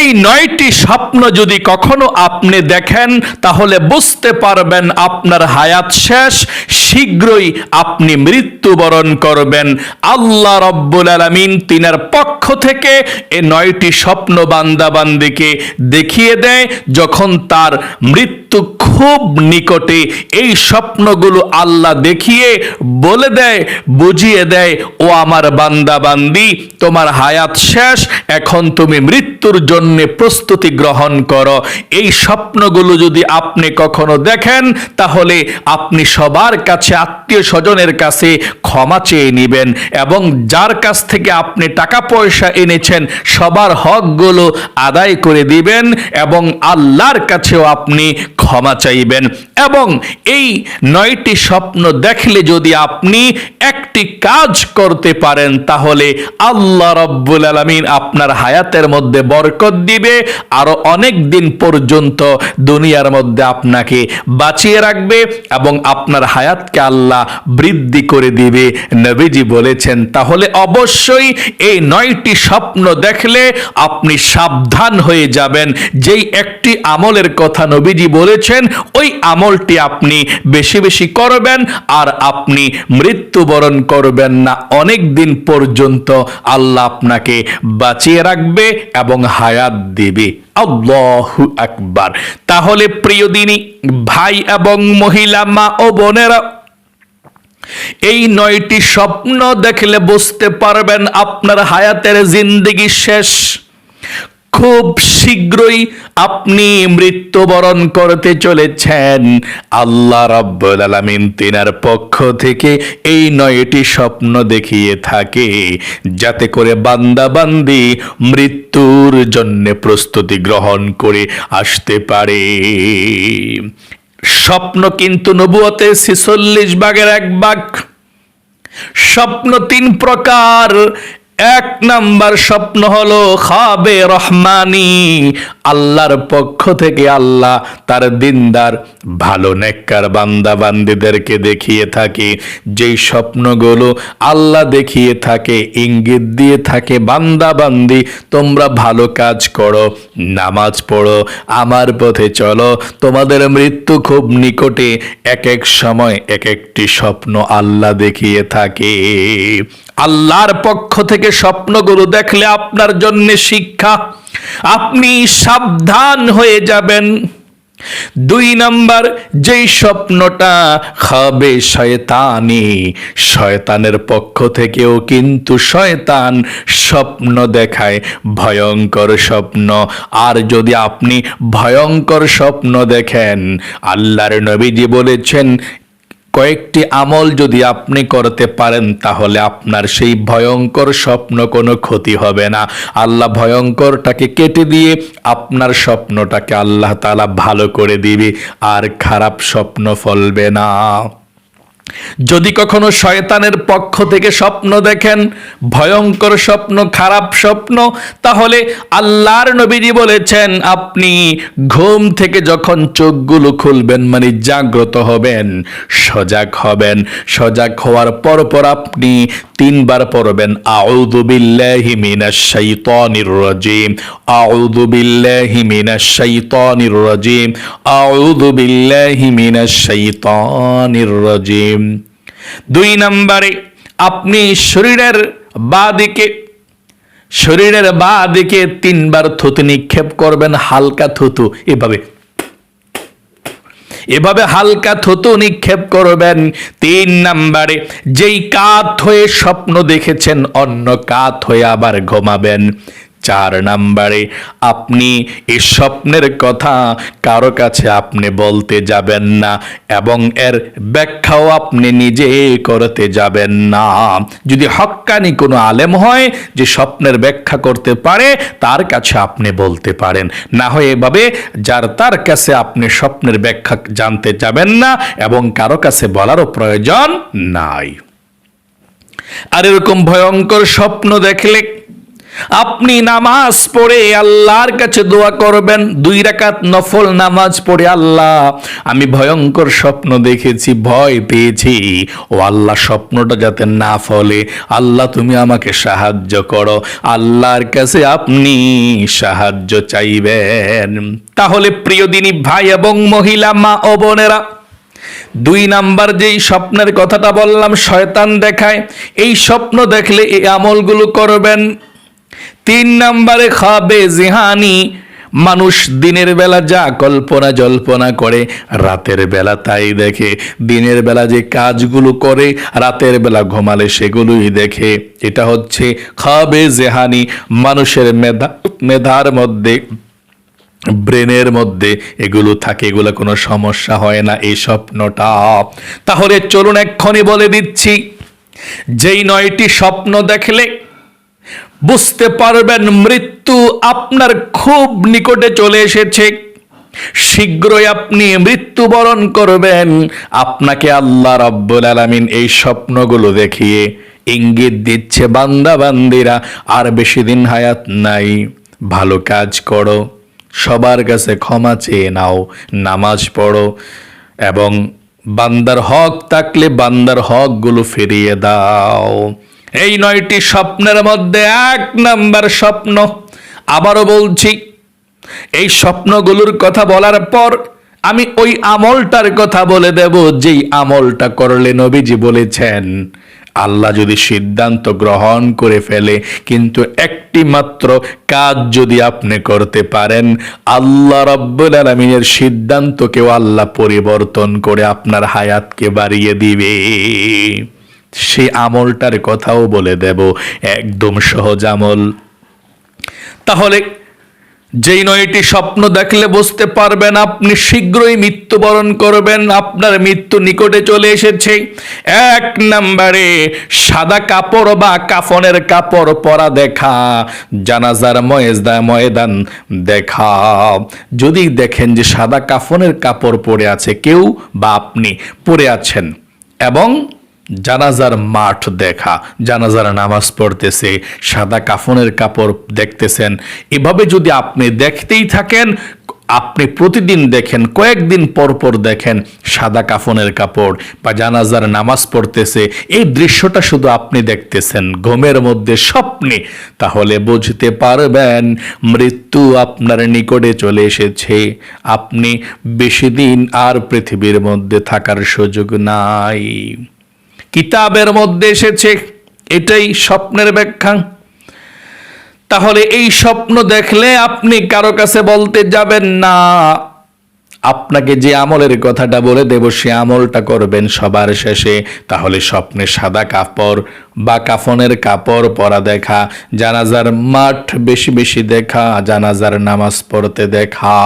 এই নয়টি স্বপ্ন যদি কখনো আপনি দেখেন, তাহলে বুঝতে পারবেন আপনার হায়াত শেষ। শীঘ্রই আপনি মৃত্যুবরণ করবেন। আল্লাহ রব্বুল আলমিন তিনার পক্ষ থেকে এই নয়টি স্বপ্ন বান্দাবান্দিকে দেখিয়ে দেয়, যখন তার মৃত্যু খুব নিকটে এই স্বপ্নগুলো আল্লাহ দেখিয়ে বলে দেয়, বুঝিয়ে দেয়, ও আমার বান্দা বান্দি, তোমার হায়াত শেষ, এখন তুমি মৃত্যুর জন্য প্রস্তুতি গ্রহণ করো। এই স্বপ্নগুলো যদি আপনি কখনো দেখেন, তাহলে আপনি সবার কাছে, আত্মীয় স্বজনের কাছে ক্ষমা চেয়ে নেবেন এবং যার কাছ থেকে আপনি টাকা পয়সা এনেছেন, সবার হকগুলো আদায় করে দিবেন এবং আল্লাহর কাছেও আপনি ক্ষমা চাইবেন। এবং এই নয়টি স্বপ্ন দেখলে যদি আপনি একটি কাজ করতে পারেন, তাহলে আল্লাহ রব্বুল আলমিন আপনার হায়াতের মধ্যে বরকত দিবে, আরও অনেক দিন পর্যন্ত দুনিয়ার মধ্যে আপনাকে বাঁচিয়ে রাখবে এবং আপনার হায়াতকে আল্লাহ বৃদ্ধি করে দিবে। নবীজি বলেছেন, তাহলে অবশ্যই এই নয়টি স্বপ্ন দেখলে আপনি সাবধান হয়ে যাবেন। যেই একটি আমলের কথা নবীজি বলেছেন, ওই আমলটি আপনি বেশি বেশি করবেন আর আপনি মৃত্যুবরণ করবেন না। অনেক দিন পর্যন্ত আল্লাহ আপনাকে বাঁচিয়ে রাখবে এবং হায়াত দেবে। আল্লাহু আকবার। তাহলে প্রিয় দিনী, ভাই এবং মহিলা, মা ও বোনেরা এই নয়টি স্বপ্ন দেখলে বুঝতে পারবেন আপনার হায়াতের জিন্দিগি শেষ। খুব শীঘ্রই আপনি মৃত্যুবরণ করতে চলেছেন। আল্লাহ রাব্বুল আলামিন তিনার পক্ষ থেকে এই নয়টি স্বপ্ন দেখিয়ে থাকে, যাতে করে বান্দা বান্দি মৃত্যুর জন্য প্রস্তুতি গ্রহণ করে আসতে পারে। স্বপ্ন কিন্তু নবুয়তে ছিচল্লিশ ভাগের এক ভাগ। স্বপ্ন তিন প্রকার এক নাম্বার স্বপ্ন হলো খাবে রহমানি। আল্লাহর পক্ষ থেকে আল্লাহ তার দিনদার, ভালো নেককার বান্দা বান্দিদেরকে দেখিয়ে থাকে। যেই স্বপ্নগুলো আল্লাহ দেখিয়ে থাকে, ইঙ্গিত দিয়ে থাকে, বান্দা বান্দি, তোমরা ভালো কাজ করো, নামাজ পড়ো, আমার পথে চলো। তোমাদের মৃত্যু খুব নিকটে এক এক সময় এক একটি স্বপ্ন আল্লাহ দেখিয়ে থাকে। আল্লাহর পক্ষ থেকে স্বপ্নগুলো দেখলে আপনার জন্য শিক্ষা। আপনি সাবধান হয়ে যাবেন। দুই নাম্বার, যেই স্বপ্নটা খাবে শয়তানি, শয়তানের পক্ষ থেকেও কিন্তু শয়তান স্বপ্ন দেখায়। ভয়ঙ্কর স্বপ্ন। আর যদি আপনি ভয়ঙ্কর স্বপ্ন দেখেন, আল্লাহর নবীজি বলেছেন কয়েকটি আমল যদি আপনি করতে পারেন, তাহলে আপনার সেই ভয়ঙ্কর স্বপ্ন কোনো ক্ষতি হবে না। আল্লাহ ভয়ঙ্করটাকে কেটে দিয়ে আপনার স্বপ্নটাকে আল্লাহ তালা ভালো করে দিবে, আর খারাপ স্বপ্ন ফলবে না। যদি কখনো শয়তানের পক্ষ থেকে স্বপ্ন দেখেন, ভয়ঙ্কর স্বপ্ন, খারাপ স্বপ্ন, তাহলে আল্লাহর নবীজি বলেছেন, আপনি ঘুম থেকে যখন চোখগুলো খুলবেন মানে জাগ্রত হবেন, সজাগ হবেন। সজাগ হওয়ার পর পর আপনি তিনবার পড়বেন, আউযু বিল্লাহি মিনাশ শাইতানির রাজিম আউযু বিল্লাহি মিনাশ শাইতানির রাজিম আউযু বিল্লাহি দুই নম্বরে, আপনি শরীরের বা দিকে শরীরের বা দিকে তিনবার থুতু নিক্ষেপ করবেন, হালকা থুতু এভাবে। এভাবে হালকা থুতু নিক্ষেপ করবেন। তিন নাম্বারে, যেই কাত হয়ে স্বপ্ন দেখেছেন, অন্য কাত হয়ে আবার ঘুমাবেন। চার নাম্বারে, আপনি এই স্বপ্নের কথা কারও কাছে আপনি বলতে যাবেন না এবং এর ব্যাখ্যাও আপনি নিজে করতে যাবেন না। যদি হক্কানি কোনো আলেম হয় যে স্বপ্নের ব্যাখ্যা করতে পারে, তার কাছে আপনি বলতে পারেন। না হয় এভাবে যার তার কাছে আপনি স্বপ্নের ব্যাখ্যা জানতে যাবেন না এবং কারও কাছে বলারও প্রয়োজন নাই। আর এরকম ভয়ঙ্কর স্বপ্ন দেখলে আপনি নামাজ পড়ে আল্লাহর কাছে দোয়া করবেন, দুই রাকাত নফল নামাজ পড়ে আল্লাহ, আমি ভয়ঙ্কর স্বপ্ন দেখেছি, ভয় পেয়েছি। ও আল্লাহ, স্বপ্নটা যাতে না ফলে। আল্লাহ, তুমি আমাকে সাহায্য করো। আল্লাহর কাছে আপনি সাহায্য চাইবেন। তাহলে প্রিয় দিনী ভাই এবং মহিলা, মা ও বোনেরা, দুই নাম্বার যেই স্বপ্নের কথাটা বললাম, শয়তান দেখায়, এই স্বপ্ন দেখলে এই আমলগুলো করবেন। তিন নাম্বারে খাবে জিহানি। মানুষ দিনের বেলা যা কল্পনা জল্পনা করে, রাতের বেলা তাই দেখে। দিনের বেলা যে কাজগুলো করে, রাতের বেলা ঘুমালে সেগুলোই দেখে। এটা হচ্ছে খাবে জেহানি। মানুষের মেধা, মেধার মধ্যে, ব্রেনের মধ্যে এগুলো থাকে, এগুলো কোনো সমস্যা হয় না, এই স্বপ্নটা। তাহলে চলুন এক্ষণে বলে দিচ্ছি, যেই নয়টি স্বপ্ন দেখলে বুঝতে পারবেন, মৃত্যু আপনার খুব নিকটে চলে এসেছে। শীঘ্রই আপনি মৃত্যুবরণ করবেন। আপনাকে আল্লাহ রাব্বুল আলামিন এই স্বপ্নগুলো দেখিয়ে ইঙ্গিত দিচ্ছে, বান্দা বান্দিরা, আর বেশি দিন হায়াত নাই। ভালো কাজ করো, সবার কাছে ক্ষমা চেয়ে নাও, নামাজ পড়ো, এবং বান্দার হক থাকলে বান্দার হকগুলো ফিরিয়ে দাও। এই নয়টি স্বপ্নের মধ্যে এক নাম্বার স্বপ্ন। আবারও বলছি, এই স্বপ্নগুলোর কথা বলার পর আমি ওই আমলটার কথা বলে দেব, যেই আমলটা করলে নবীজি বলেছেন, আল্লাহ যদি সিদ্ধান্ত গ্রহণ করে ফেলে, কিন্তু একটি মাত্র কাজ যদি আপনি করতে পারেন, আল্লাহ রব্বুল আলমিনের সিদ্ধান্তকেও আল্লাহ পরিবর্তন করে আপনার হায়াতকে বাড়িয়ে দিবে। সেই আমলটার কথাও বলে দেব, একদম সহজ আমল। তাহলে যেই নয়টি স্বপ্ন দেখলে বুঝতে পারবেন, আপনি শীঘ্রই মৃত্যুবরণ করবেন, আপনার মৃত্যু নিকটে চলে এসেছে। এক নম্বরে সাদা কাপড় বা কাফনের কাপড় পরা দেখা, জানাজার ময়েজদা ময়দান দেখা। যদি দেখেন যে সাদা কাফনের কাপড় পরে আছে, কেউ বা আপনি পরে আছেন এবং জানাজার মাঠ দেখা, জানাজার নামাজ পড়তেছে, সাদা কাফনের কাপড় দেখতেছেন। এভাবে যদি আপনি দেখতেই থাকেন, আপনি প্রতিদিন দেখেন, কয়েকদিন পর পর দেখেন সাদা কাফনের কাপড় বা জানাজার নামাজ পড়তেছে। এই দৃশ্যটা শুধু আপনি দেখতেছেন, ঘুমের মধ্যে স্বপ্নে। তাহলে বুঝতে পারবেন, মৃত্যু আপনার নিকটে চলে এসেছে। আপনি বেশি দিন আর পৃথিবীর মধ্যে থাকার সুযোগ নাই। কিতাবের মধ্যে এসেছে, এটাই স্বপ্নের ব্যাখ্যা। তাহলে এই স্বপ্ন দেখলে আপনি কারও কাছে বলতে যাবেন, না, আপনাকে যে আমলের কথাটা বলে দেব, সে আমলটা করবেন সবার শেষে। তাহলে স্বপ্নে সাদা কাপড় বা কাফনের কাপড় পরা দেখা, জানাজার মাঠ বেশি বেশি দেখা, জানাজার নামাজ পড়তে দেখা।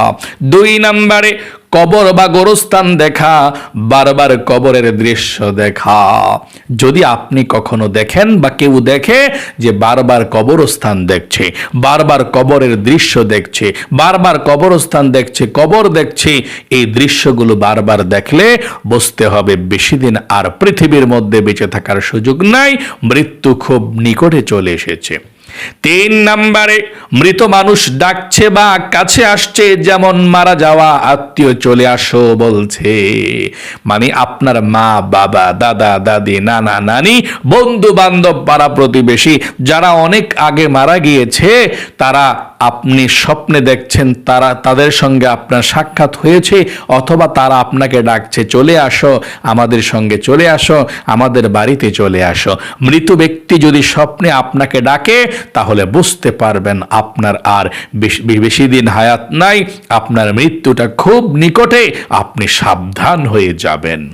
দুই নাম্বারে কবর বা গোরস্থান দেখা, বারবার কবরের দৃশ্য দেখা। যদি আপনি কখনো দেখেন বা কেউ দেখে যে বারবার কবরস্থান দেখছে, বারবার কবরের দৃশ্য দেখছে, বারবার কবরস্থান দেখছে, কবর দেখছে, এই দৃশ্যগুলো বারবার দেখলে বুঝতে হবে। বেশি দিন আর পৃথিবীর মধ্যে বেঁচে থাকার সুযোগ নাই, মৃত্যু খুব নিকটে চলে এসেছে। তিন নাম্বারে, মৃত মানুষ ডাকছে বা কাছে আসছে, যেমন মারা যাওয়া, আত্মীয় চলে আসো বলছে। মানে আপনার মা, বাবা, দাদা, দাদি, নানা, নানি বন্ধু বান্ধব পাড়া প্রতিবেশী যারা অনেক আগে মারা গিয়েছে, তারা আপনি স্বপ্নে দেখছেন তারা তাদের সঙ্গে আপনার সাক্ষাৎ হয়েছে অথবা তারা আপনাকে ডাকছে, চলে আসো, আমাদের সঙ্গে চলে আসো, আমাদের বাড়িতে চলে আসো। মৃত ব্যক্তি যদি স্বপ্নে আপনাকে ডাকে, তাহলে বুঝতে পারবেন আপনার আর বেশ- দিন হায়াত নাই, আপনার মৃত্যুটা খুব নিকটে, আপনি সাবধান হয়ে যাবেন।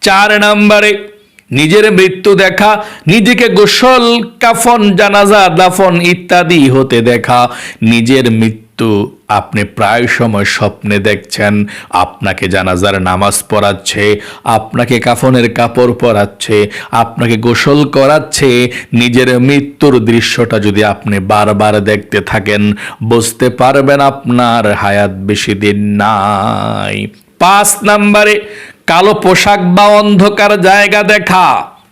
চার নম্বরে নিজের মৃত্যু দেখা, নিজেকে গোসল, কাফন, জানাজা, দাফন ইত্যাদি হতে দেখা। নিজের মৃত্যু আপনি প্রায় সময় স্বপ্নে দেখছেন, আপনাকে জানাজার নামাজ পড়াচ্ছে, আপনাকে কাফনের কাপড় পরাচ্ছে, আপনাকে গোসল করাচ্ছে, নিজের মৃত্যুর দৃশ্যটা যদি আপনি বারবার দেখতে থাকেন, বুঝতে পারবেন আপনার হায়াত বেশি দিন নাই। পাঁচ নাম্বারে কালো পোশাক বা অন্ধকার জায়গা দেখা।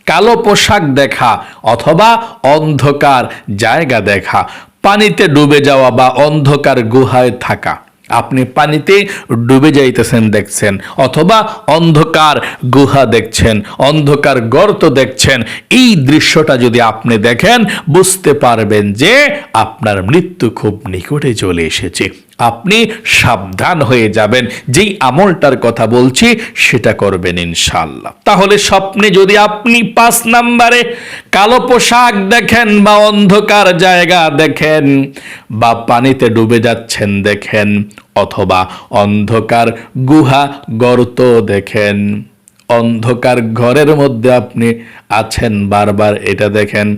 কালো পোশাক দেখা অথবা অন্ধকার জায়গা দেখা। পানিতে ডুবে যাওয়া বা অন্ধকার গুহায় থাকা। আপনি পানিতে ডুবে যাইতেছেন দেখছেন, অথবা অন্ধকার গুহা দেখছেন, অন্ধকার গর্ত দেখছেন। এই দৃশ্যটা যদি আপনি দেখেন, বুঝতে পারবেন যে আপনার মৃত্যু খুব নিকটে চলে এসেছে। আপনি সাবধান হয়ে যাবেন, যেই আমলটার কথা বলছি, সেটা করবেন ইনশাল্লাহ তাহলে স্বপ্নে যদি আপনি পাঁচ নাম্বারে কালো পোশাক দেখেন বা অন্ধকার জায়গা দেখেন, বা পানিতে ডুবে যাচ্ছেন দেখেন, অথবা অন্ধকার গুহা গর্ত দেখেন। অন্ধকার ঘরের মধ্যে আপনি আছেন, বারবার এটা দেখেন।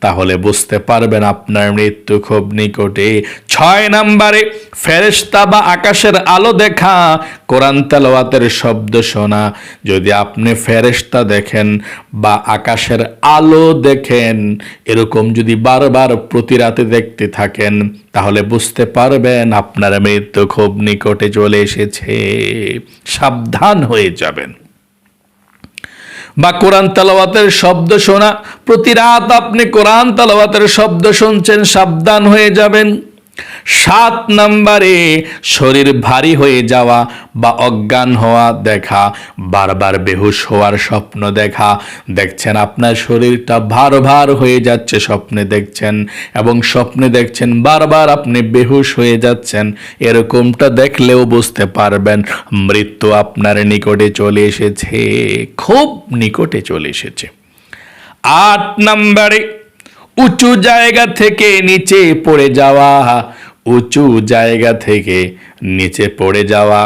তাহলে বুঝতে পারবেন আপনার মৃত্যু খুব নিকটে। ছয় নম্বরে, ফেরেশতা বা আকাশের আলো দেখা, কোরআন তেলাওয়াতের শব্দ শোনা। যদি আপনি ফেরেশতা দেখেন বা আকাশের আলো দেখেন, এরকম যদি বারবার প্রতি রাতে দেখতে থাকেন, তাহলে বুঝতে পারবেন আপনার মৃত্যু খুব নিকটে চলে এসেছে। সাবধান হয়ে যাবেন। বা কোরআন তালাওয়াতের শব্দ শোনা। প্রতি রাত আপনি কোরআন তালাওয়াতের শব্দ শুনছেন, সাবধান হয়ে যাবেন। সাত নম্বরে শরীর ভারী হয়ে যাওয়া বা অজ্ঞান হওয়া দেখা, বারবার বেহুশ হওয়ার স্বপ্ন দেখা। দেখছেন আপনার শরীরটা ভার ভার হয়ে যাচ্ছে, স্বপ্নে দেখছেন এবং স্বপ্নে দেখছেন বারবার আপনি বেহুশ হয়ে যাচ্ছেন। এরকমটা দেখলেও বুঝতে পারবেন, মৃত্যু আপনার নিকটে চলে এসেছে, খুব নিকটে চলে এসেছে। আট নম্বরে উঁচু জায়গা থেকে নিচে পড়ে যাওয়া উঁচু জায়গা থেকে নিচে পড়ে যাওয়া।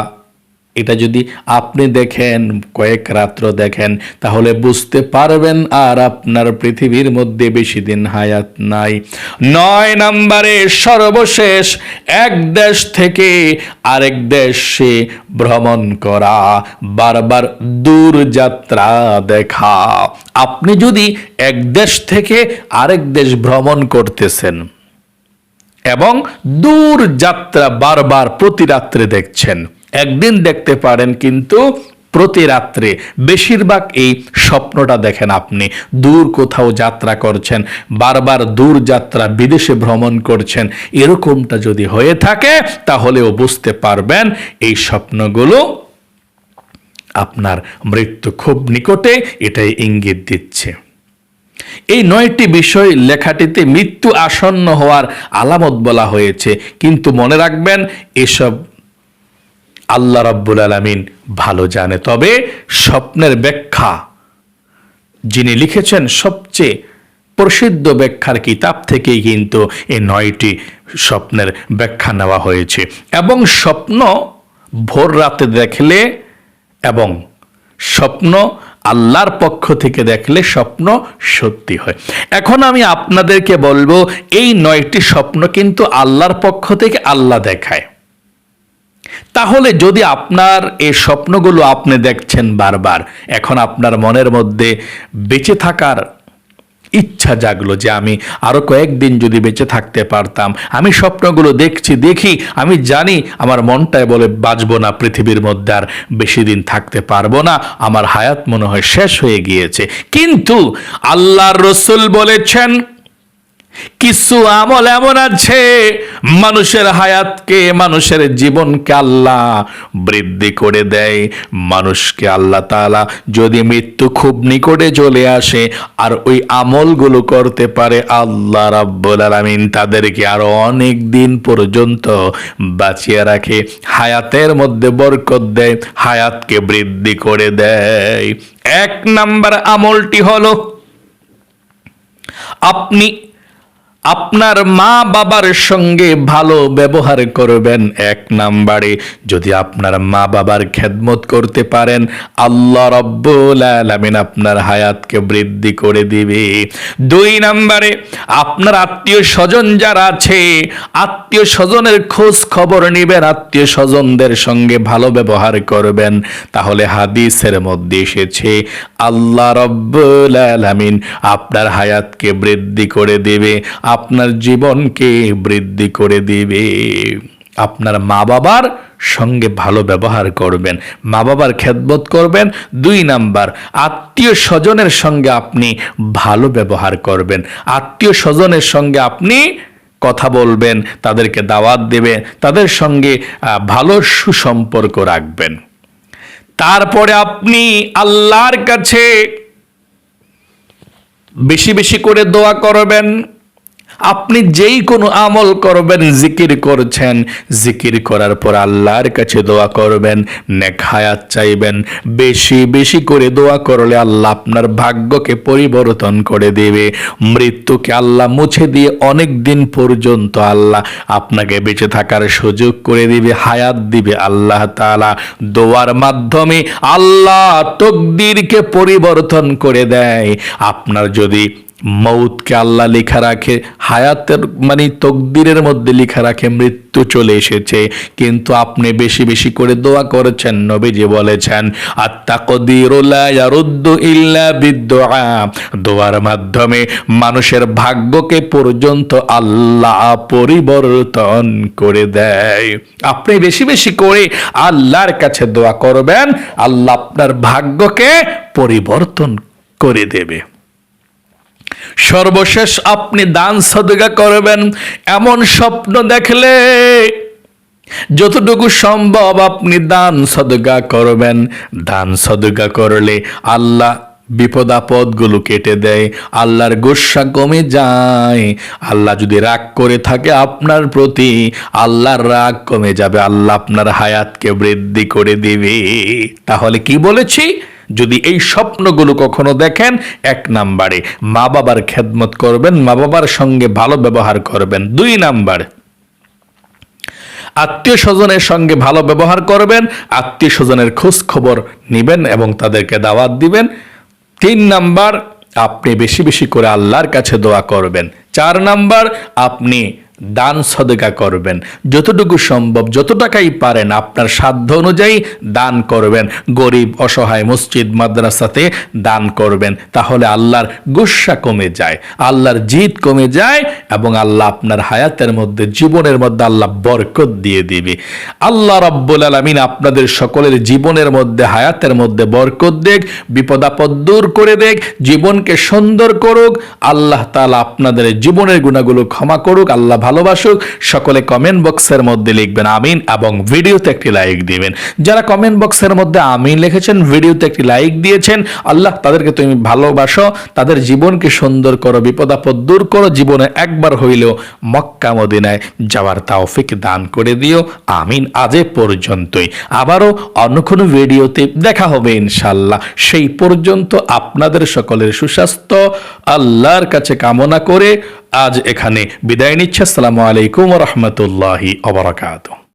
এটা যদি আপনি দেখেন, কয়েক রাত্র দেখেন, তাহলে বুঝতে পারবেন আর আপনার পৃথিবীর মধ্যে বেশি দিন হায়াত নাই। নয় নম্বরে সর্বশেষ, এক দেশ থেকে আরেক দেশে ভ্রমণ করা, বারবার দূর যাত্রা দেখা। আপনি যদি এক দেশ থেকে আরেক দেশ ভ্রমণ করতেছেন এবং দূর যাত্রা বারবার প্রতি রাত্রে দেখছেন একদিন দেখতে পারেন কিন্তু প্রতি রাত্রে বেশিরভাগ এই স্বপ্নটা দেখেন আপনি। দূর কোথাও যাত্রা করছেন, বারবার দূর যাত্রা, বিদেশে ভ্রমণ করছেন, এরকমটা যদি হয়ে থাকে তাহলেও বুঝতে পারবেন এই স্বপ্নগুলো আপনার মৃত্যু খুব নিকটে এটাই ইঙ্গিত দিচ্ছে। এই নয়টি বিষয় লেখাটিতে মৃত্যু আসন্ন হওয়ার আলামত বলা হয়েছে। কিন্তু মনে রাখবেন, এসব আল্লাহ রাব্বুল আলামিন ভালো জানে। তবে স্বপ্নের ব্যাখ্যা, যিনি লিখেছেন সবচেয়ে প্রসিদ্ধ ব্যাখ্যার কিতাব থেকেই কিন্তু এই নয়টি স্বপ্নের ব্যাখ্যা নেওয়া হয়েছে। এবং স্বপ্ন ভোর রাতে দেখলে এবং স্বপ্ন আল্লাহর পক্ষ থেকে দেখলে স্বপ্ন সত্যি হয়। এখন আমি আপনাদেরকে বলব, এই নয়টি স্বপ্ন কিন্তু আল্লাহর পক্ষ থেকে আল্লাহ দেখায়। তাহলে যদি আপনার এই স্বপ্নগুলো আপনি দেখছেন বারবার, এখন আপনার মনের মধ্যে বেঁচে থাকার ইচ্ছা জাগলো যে আমি আরও কয়েকদিন যদি বেঁচে থাকতে পারতাম, আমি স্বপ্নগুলো দেখছি, দেখি, আমি জানি আমার মনটায় বলে বাঁচবো না, পৃথিবীর মধ্যে আর বেশি দিন থাকতে পারব না, আমার হায়াত মনে হয় শেষ হয়ে গিয়েছে। কিন্তু আল্লাহর রসুল বলেছেন কিছু আমল এমন আছে, মানুষের হায়াতকে, মানুষের জীবনকে আল্লাহ বৃদ্ধি করে দেয়। মানুষকে আল্লাহ তাআলা যদি মৃত্যু খুব নিকটে চলে আসে, আর ওই আমলগুলো করতে পারে, আল্লাহ রাব্বুল আলামিন তাদেরকে আরও অনেক দিন পর্যন্ত বাঁচিয়ে রাখে, হায়াতের মধ্যে বরকত দেয়, হায়াতকে বৃদ্ধি করে দেয়। এক নাম্বার আমলটি হলো, আপনি আপনার মা বাবার সঙ্গে ভালো ব্যবহার করবেন এক নাম্বারে। যদি আপনার মা বাবার খেদমত করতে পারেন, আল্লাহ রব্বুল আলামিন আপনার হায়াতকে বৃদ্ধি করে দিবে। দুই নাম্বারে, আপনার আত্মীয় স্বজন যারা আছে, আত্মীয় স্বজনের খোঁজ খবর নেবেন, আত্মীয় স্বজনদের সঙ্গে ভালো ব্যবহার করবেন। তাহলে হাদিসের মধ্যে এসেছে, আল্লাহ রব্বুল আলামিন আপনার হায়াতকে বৃদ্ধি করে দেবে। আপনার জীবনকে বৃদ্ধি করে দিবে। আপনার মা বাবার সঙ্গে ভালো ব্যবহার করবেন মা বাবার খেদমত করবেন। দুই নাম্বার, আত্মীয় স্বজনের সঙ্গে আপনি ভালো ব্যবহার করবেন। আত্মীয় স্বজনের সঙ্গে আপনি কথা বলবেন, তাদেরকে দাওয়াত দেবে তাদের সঙ্গে ভালো সুসম্পর্ক রাখবেন। তারপরে আপনি আল্লাহর কাছে বেশি বেশি করে দোয়া করবেন। আপনি যেই কোনো আমল করবেন, জিকির করছেন, জিকির করার পর আল্লাহর কাছে দোয়া করবেন, নেক হায়াত চাইবেন, বেশি বেশি করে দোয়া করলে আল্লাহ আপনার ভাগ্যকে পরিবর্তন করে দেবে। মৃত্যুকে আল্লাহ মুছে দিয়ে অনেক দিন পর্যন্ত আল্লাহ আপনাকে বেঁচে থাকার সুযোগ করে দিবে, হায়াত দিবে আল্লাহ তাআলা। দোয়ার মাধ্যমে আল্লাহ তকদিরকে পরিবর্তন করে দেয়। আপনার যদি মৌতকে আল্লাহ লেখা রাখে, হায়াতের মানে তকদিরের মধ্যে লেখা রাখে, মৃত্যু চলে এসেছে। কিন্তু আপনি বেশি বেশি করে দোয়া করেছেন, নবীজি বলেছেন ইল্লা বিদ্দুআ দোয়ার মাধ্যমে মানুষের ভাগ্যকে পর্যন্ত আল্লাহ পরিবর্তন করে দেয়। আপনি বেশি বেশি করে আল্লাহর কাছে দোয়া করবেন, আল্লাহ আপনার ভাগ্যকে পরিবর্তন করে দেবে। সর্বশেষ আপনি দান সদগা করবেন, এমন স্বপ্ন দেখলে যতটুকু সম্ভব আপনি দান সদগা করবেন। দান সদগা করলে আল্লাহ বিপদ আপদগুলো কেটে দেয়, আল্লাহর গোসা কমে যায়। আল্লাহ যদি রাগ করে থাকে আপনার প্রতি, আল্লাহর রাগ কমে যাবে, আল্লাহ আপনার হায়াতকে বৃদ্ধি করে দিবে। তাহলে কি বলেছি? যদি এই স্বপ্নগুলো কখনো দেখেন, এক নাম্বারে মা বাবার খেদমত করবেন, মা বাবার সঙ্গে ভালো ব্যবহার করবেন। দুই নাম্বার, আত্মীয় স্বজনের সঙ্গে ভালো ব্যবহার করবেন, আত্মীয় স্বজনের খোঁজ খবর নেবেন এবং তাদেরকে দাওয়াত দিবেন। তিন নাম্বার, আপনি বেশি বেশি করে আল্লাহর কাছে দোয়া করবেন। চার নাম্বার, আপনি দান সদকা করবেন। যতটুকু সম্ভব, যত টাকাই পারেন, আপনার সাধ্য অনুযায়ী দান করবেন। গরিব, অসহায়, মসজিদ, মাদ্রাসাতে দান করবেন। তাহলে আল্লাহর গুসা কমে যায়, আল্লাহর জিদ কমে যায় এবং আল্লাহ আপনার হায়াতের মধ্যে, জীবনের মধ্যে আল্লাহ বরকত দিয়ে দিবে। আল্লাহ রব্বুল আলমিন আপনাদের সকলের জীবনের মধ্যে, হায়াতের মধ্যে বরকত দেখ বিপদ আপদ দূর করে দেখ, জীবনকে সুন্দর করুক। আল্লাহ তাআলা আপনাদের জীবনের গুণাগুলো ক্ষমা করুক। আল্লাহ ভালোবাসুক, সকলে কমেন্ট বক্সের মধ্যে লিখবেন আমিন এবং ভিডিওতে একটি লাইক দিবেন। যারা কমেন্ট বক্সের মধ্যে আমিন লিখেছেন ভিডিওতে একটি লাইক দিয়েছেন, আল্লাহ তাদেরকে তুমি ভালোবাসো, তাদের জীবনকে সুন্দর করো বিপদ আপদ দূর করো, জীবনে একবার হইলেও মক্কা মদিনায় যাওয়ার তাওফিক দান করে দিও। আমিন আজে পর্যন্তই। আবারও অন্য কোনো ভিডিওতে দেখা হবে ইনশাল্লাহ সেই পর্যন্ত আপনাদের সকলের সুস্বাস্থ্য, আল্লাহর কাছে কামনা করে আজ এখানে বিদায় নিচ্ছে। আসসালামু আলাইকুম রহমতুল্লাহি অবরাকাত